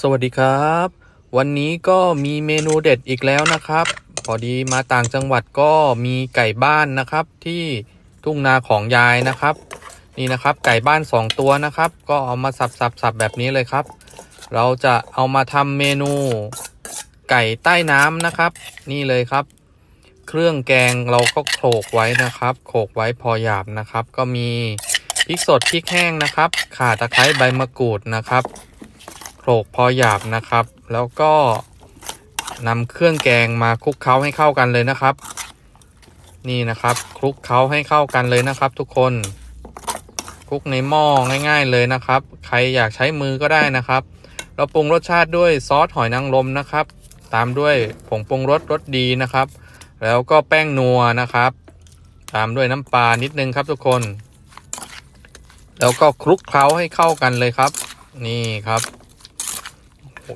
สวัสดีครับ วันนี้ก็มีเมนูเด็ดอีกแล้วนะครับ พอดีมาต่างจังหวัดก็มีไก่บ้านนะครับ ที่ทุ่งนาของยายนะครับ นี่นะครับไก่บ้านสองตัวนะครับ ก็เอามาสับสับสับแบบนี้เลยครับ เราจะเอามาทำเมนูไก่ใต้น้ำนะครับ นี่เลยครับ เครื่องแกงเราก็โขลกไว้นะครับโขลกไว้พอหยาบนะครับ ก็มีพริกสดพริกแห้งนะครับ ข่าตะไคร้ใบมะกรูดนะครับ โขลกพอหยาบนะครับ แล้วก็นำเครื่องแกงมาคลุกเคล้าให้เข้ากันเลยนะครับ นี่นะครับคลุกเคล้าให้เข้ากันเลยนะครับ ทุกคนคลุกในหม้อง่าย ๆ เลยนะครับ ใครอยากใช้มือก็ได้นะครับ เราปรุงรสชาติด้วยซอสหอยนางรมนะครับ ตามด้วยผงปรุงรสรสดีนะครับ แล้วก็แป้งนัวนะครับ ตามด้วยน้ำปลานิดนึงครับทุกคน แล้วก็คลุกเคล้าให้เข้ากันเลยครับ นี่ครับ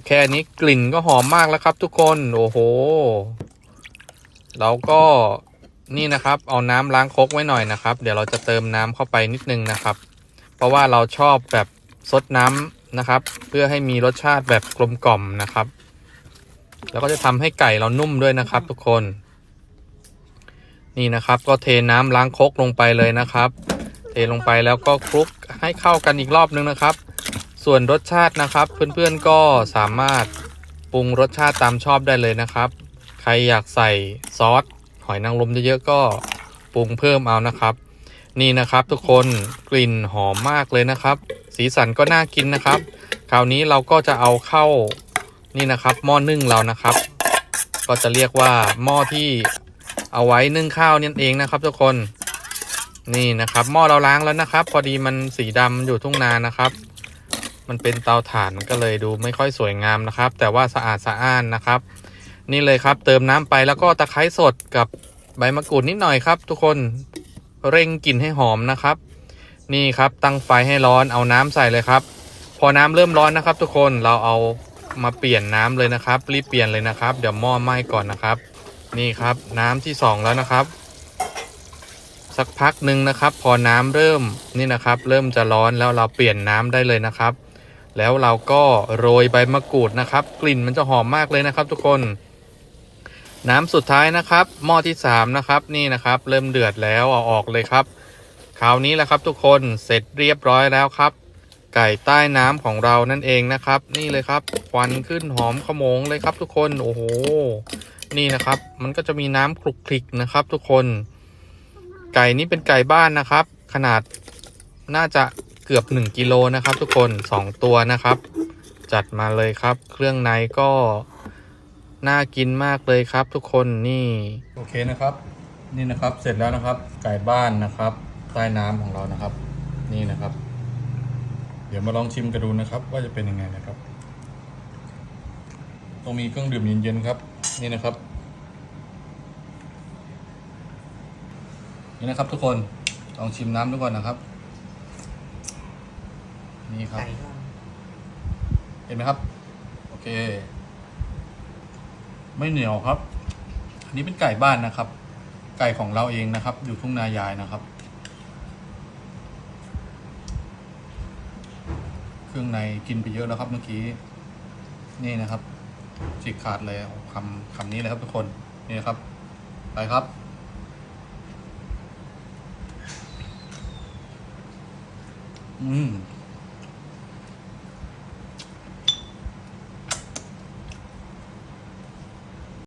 แค่นี้กลิ่นก็หอมมากแล้วครับ ทุกคน โอ้โห เราก็นี่นะครับ เอาน้ำล้างครกไว้หน่อยนะครับ เดี๋ยวเราจะเติมน้ำเข้าไปนิดนึงนะครับ เพราะว่าเราชอบแบบซดน้ำนะครับ เพื่อให้มีรสชาติแบบกลมกล่อมนะครับ แล้วก็จะทำให้ไก่เรานุ่มด้วยนะครับ ทุกคน นี่นะครับ ก็เทน้ำล้างครกลงไปเลยนะครับ เทลงไปแล้วก็คลุกให้เข้ากันอีกรอบนึงนะครับ ส่วนรสชาตินะครับ เพื่อนๆก็สามารถปรุงรสชาติตามชอบได้เลยนะครับ ใครอยากใส่ซอสหอยนางรมเยอะๆก็ปรุงเพิ่มเอานะครับ นี่นะครับทุกคนกลิ่นหอมมากเลยนะครับ สีสันก็น่ากินนะครับ คราวนี้เราก็จะเอาเข้านี่นะครับหม้อนึ่งเรานะครับ ก็จะเรียกว่าหม้อที่เอาไว้นึ่งข้าวนั่นเองนะครับ ทุกคนนี่นะครับหม้อเราล้างแล้วนะครับ พอดีมันสีดำอยู่ทุ่งนานะครับ มันเป็นเตาถ่านมันก็เลยดูไม่ค่อยสวยงามนะครับ แต่ว่าสะอาดสะอ้านนะครับ นี่เลยครับเติมน้ำไปแล้วก็ตะไคร้สดกับใบมะกรูดนิดหน่อยครับ ทุกคนเร่งกลิ่นให้หอมนะครับ นี่ครับตั้งไฟให้ร้อนเอาน้ำใส่เลยครับ พอน้ำเริ่มร้อนนะครับ ทุกคนเราเอามาเปลี่ยนน้ำเลยนะครับ รีบเปลี่ยนเลยนะครับ เดี๋ยวหม้อไหม้ก่อนนะครับ นี่ครับน้ำที่สองแล้วนะครับ สักพักหนึ่งนะครับ พอน้ำเริ่มนี่นะครับ เริ่มจะร้อนแล้วเราเปลี่ยนน้ำได้เลยนะครับ แล้วเราก็โรยใบมะกรูดนะครับ กลิ่นมันจะหอมมากเลยนะครับ ทุกคน น้ำสุดท้ายนะครับ หม้อที่สามนะครับนี่นะครับ เริ่มเดือดแล้วเอาออกเลยครับ คราวนี้แหละครับทุกคนเสร็จเรียบร้อยแล้วครับ ไก่ใต้น้ำของเรานั่นเองนะครับ นี่เลยครับควันขึ้นหอมขโมงเลยครับ ทุกคนโอ้โหนี่นะครับ มันก็จะมีน้ำคลุกคลิกนะครับ ทุกคน ไก่นี้เป็นไก่บ้านนะครับ ขนาดน่าจะ เกือบ 1กิโลนะครับ ทุกคน 2 ตัวนะครับ จัดมาเลยครับ เครื่องในก็น่ากินมากเลยครับ ทุกคนนี่โอเคนะครับ นี่นะครับเสร็จแล้วนะครับ ไก่บ้านนะครับใต้น้ำของเรานะครับ นี่นะครับ เดี๋ยวมาลองชิมกันดูนะครับ ว่าจะเป็นยังไงนะครับต้องมีเครื่องดื่มเย็นๆครับ นี่นะครับนี่นะครับทุกคนลองชิมน้ำดูก่อนนะครับ นี่ครับ ไก่ก็เห็นไหมครับ โอเค ไม่เหนียวครับ อันนี้เป็นไก่บ้านนะครับ ไก่ของเราเองนะครับ อยู่ทุ่งนายายนะครับ เครื่องในกินไปเยอะแล้วครับเมื่อกี้ นี่นะครับฉีกขาดเลยเอาคำคำนี้เลยครับทุกคนนี่นะครับ ไปครับอืม